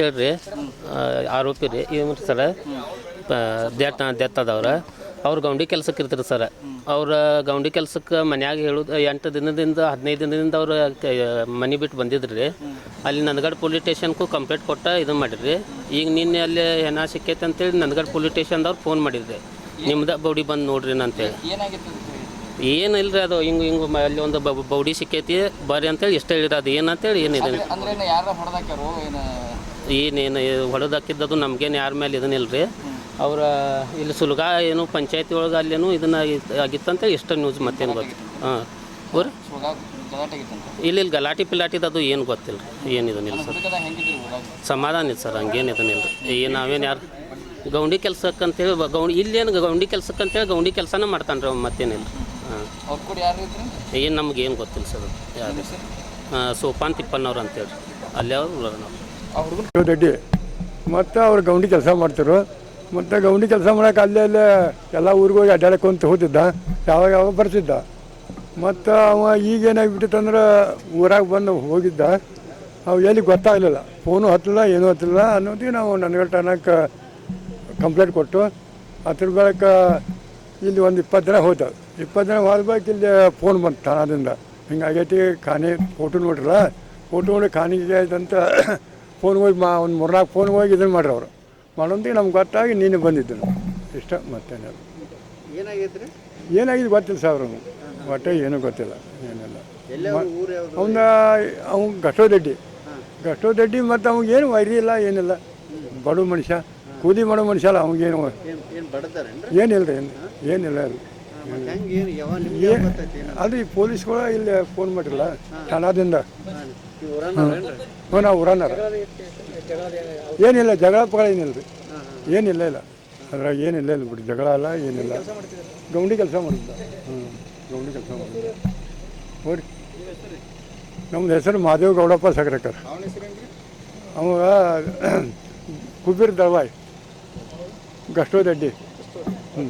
ಹೇಳ್ರಿ ಆರೋಪಿ ರೀ. ಇವ್ ಸರ ದೇಟ್ ಡೆತ್ ಅವ್ರು ಗೌಂಡಿ ಕೆಲ್ಸಕ್ಕೆ ಇರ್ತಾರೆ ಸರ್. ಅವ್ರ ಗೌಂಡಿ ಕೆಲ್ಸಕ್ಕೆ ಮನ್ಯಾಗ ಹೇಳು ಎಂಟು ದಿನದಿಂದ ಹದಿನೈದು ದಿನದಿಂದ ಅವ್ರು ಮನೆ ಬಿಟ್ಟು ಬಂದಿದ್ರು. ರೀ ಅಲ್ಲಿ ನಂದಗಡ್ ಪೊಲೀಸ್ ಸ್ಟೇಷನ್ಗೂ ಕಂಪ್ಲೇಂಟ್ ಕೊಟ್ಟ ಇದು ಮಾಡಿರಿ ಈಗ ನಿನ್ನೆ ಅಲ್ಲಿ ಏನ ಸಿಕ್ಕೈತೆ ಅಂತೇಳಿ ನಂದಗಡ್ ಪೊಲೀಸ್ ಸ್ಟೇಷನ್ದವ್ರು ಫೋನ್ ಮಾಡಿದ್ರಿ. ನಿಮ್ದು ಬೌಡಿ ಬಂದು ನೋಡ್ರಿ ಅಂತೇಳಿ ಏನು ಇಲ್ಲ ರೀ ಅದು, ಹಿಂಗೆ ಹಿಂಗೆ ಅಲ್ಲಿ ಒಂದು ಬೌಡಿ ಸಿಕ್ಕೈತಿ, ಬರ್ರಿ ಅಂತೇಳಿ ಎಷ್ಟು ಹೇಳಿರ ಅದು ಏನಂತೇಳಿ ಏನಿದೆ ಏನೇನು ಹೊಡೆದಾಕಿದ್ದದು ನಮಗೇನು ಯಾರ ಮೇಲೆ ಇದನ್ನಿಲ್ಲ ರೀ ಅವರ ಇಲ್ಲಿ ಸುಲ್ಗ ಏನು ಪಂಚಾಯತಿ ಒಳಗೆ ಅಲ್ಲೇನು ಇದನ್ನ ಆಗಿತ್ತಂತ, ಇಷ್ಟ ನ್ಯೂಸ್ ಮತ್ತೇನು ಗೊತ್ತು ಹಾಂ. ಊರು? ಇಲ್ಲ, ಇಲ್ಲಿ, ಗಲಾಟಿ ಪಿಲಾಟಿದು ಅದು ಏನು ಗೊತ್ತಿಲ್ಲ ರೀ ಏನು ಸರ್. ಸಮಾಧಾನ ಇದೆ ಸರ್, ಹಂಗೇನು ಇದನ್ನಿಲ್ಲ ರೀ ಏನು ನಾವೇನು ಯಾರು ಗೌಂಡಿ ಕೆಲಸಕ್ಕಂತೇಳಿ ಗೌಂಡಿ ಇಲ್ಲೇನು ಗೌಂಡಿ ಕೆಲಸಕ್ಕಂತೇಳಿ ಗೌಂಡಿ ಕೆಲಸನೇ ಮಾಡ್ತಾನೆ ರೀ ಅವ್ನು ಮತ್ತೇನಿಲ್ಲ. ಹಾಂ. ಏನು ನಮ್ಗೆ ಏನು ಗೊತ್ತಿಲ್ಲ ಸರ್ ಯಾರು ಸೋಪಾನ್ ತಿಪ್ಪಣ್ಣವ್ರು ಅಂತೇಳಿ. ಅಲ್ಲೇ ಅವ್ರು ನಾವು ಹುಡುಗನ ದೊಡ್ಡಿ ಮತ್ತು ಅವ್ರು ಗೌಂಡಿ ಕೆಲಸ ಮಾಡ್ತಿರು ಮತ್ತು ಗೌಂಡಿ ಕೆಲಸ ಮಾಡೋಕೆ ಅಲ್ಲೇ ಅಲ್ಲೇ ಎಲ್ಲ ಊರಿಗೆ ಹೋಗಿ ಅಡ್ಡಾಡಕ್ಕೆ ಹೋಗ್ತಿದ್ದ ಯಾವಾಗ ಯಾವಾಗ ಬರ್ತಿದ್ದ. ಮತ್ತು ಅವ ಈಗ ಏನಾಗ್ಬಿಟ್ಟಿತ್ತಂದ್ರೆ ಊರಾಗ ಬಂದು ಹೋಗಿದ್ದ. ಅವು ಎಲ್ಲಿ ಗೊತ್ತಾಗಲಿಲ್ಲ. ಫೋನು ಹತ್ತಲಿಲ್ಲ, ಏನೂ ಹತ್ತಲಿಲ್ಲ ಅನ್ನೋದಿ ನಾವು ನನಗೆ ಟನಕ್ಕೆ ಕಂಪ್ಲೇಂಟ್ ಕೊಟ್ಟು, ಅದ್ರ ಬಳಿಕ ಇಲ್ಲಿ ಒಂದು ಇಪ್ಪತ್ತು ದಿನ ಹೋಯ್ತು ಇಪ್ಪತ್ತು ದಿನ ಹೋದ ಬಳಿಕ ಇಲ್ಲಿ ಫೋನ್ ಬಂತು ಠಾಣದಿಂದ ಹಿಂಗಾಗೈತಿ ಖಾನೆ ಫೋಟೋ ನೋಡ್ರಲ್ಲ? ಫೋಟೋ ನೋಡಿ ಖಾನಿಗೆ ಆಯ್ತಂತ ಫೋನ್ ಹೋಗಿ ಮಾ ಒಂದು ಮೂರ್ನಾಲ್ಕು ಫೋನ್ ಹೋಗಿ ಇದನ್ನು ಮಾಡ್ರಿ ಅವರು. ಮಾಡೋಂದಿಗೆ ನಮ್ಗೆ ಗೊತ್ತಾಗಿ ನೀನು ಬಂದಿದ್ದು ನಾವು ಇಷ್ಟ ಮತ್ತೇನಿಲ್ಲ ಏನಾಗಿದ್ರೆ? ಏನಾಗಿದೆ ಗೊತ್ತಿಲ್ಲ ಸಾವಿರ ಒಟ್ಟೆ ಏನೂ ಗೊತ್ತಿಲ್ಲ ಏನಿಲ್ಲ. ಅವನ ಅವ್ನು ಘಟೋದಡ್ಡಿ ಘಟೋದಡ್ಡಿ ಮತ್ತು ಅವ್ನಿಗೆ ಏನು ವೈರಿ ಇಲ್ಲ ಏನಿಲ್ಲ. ಬಡ ಮನುಷ್ಯ ಕೂದಿ ಮಾಡೋ ಮನುಷ್ಯ ಅಲ್ಲ ಅವ್ನಿಗೇನು ಏನಿಲ್ಲ ರೀ ಏನು ಏನಿಲ್ಲ ಅದು ಅದು ಈ ಪೊಲೀಸ್ಗಳು ಇಲ್ಲಿ ಫೋನ್ ಮಾಡಿರಲ್ಲ ಠಾಣಾದಿಂದ. ಹ್ಞೂ ನಾವು ಊರನ್ನಾರ ಏನಿಲ್ಲ ಜಗಳ ಪಗಳ ಏನಿಲ್ಲ ರೀ ಏನಿಲ್ಲ ಇಲ್ಲ. ಅದ್ರಾಗ ಏನಿಲ್ಲ ಇಲ್ಲ ಬಿಡಿ ಜಗಳ ಅಲ್ಲ ಏನಿಲ್ಲ. ಗೌಂಡಿ ಕೆಲಸ ಮಾಡಿದ್ದ ಹ್ಞೂ ಗೌಂಡಿ ಕೆಲಸ ಮಾಡಿದ್ದ ಹೋರಿ. ನಮ್ದು ಹೆಸರು ಮಾದೇವ್ ಗೌಡಪ್ಪ ಸಗರಕರ್. ಅವಾಗ ಕುಬೀರ್ ದಳವಾಯ್. ಗಷ್ಟೋದಡ್ಡಿ. ಹ್ಞೂ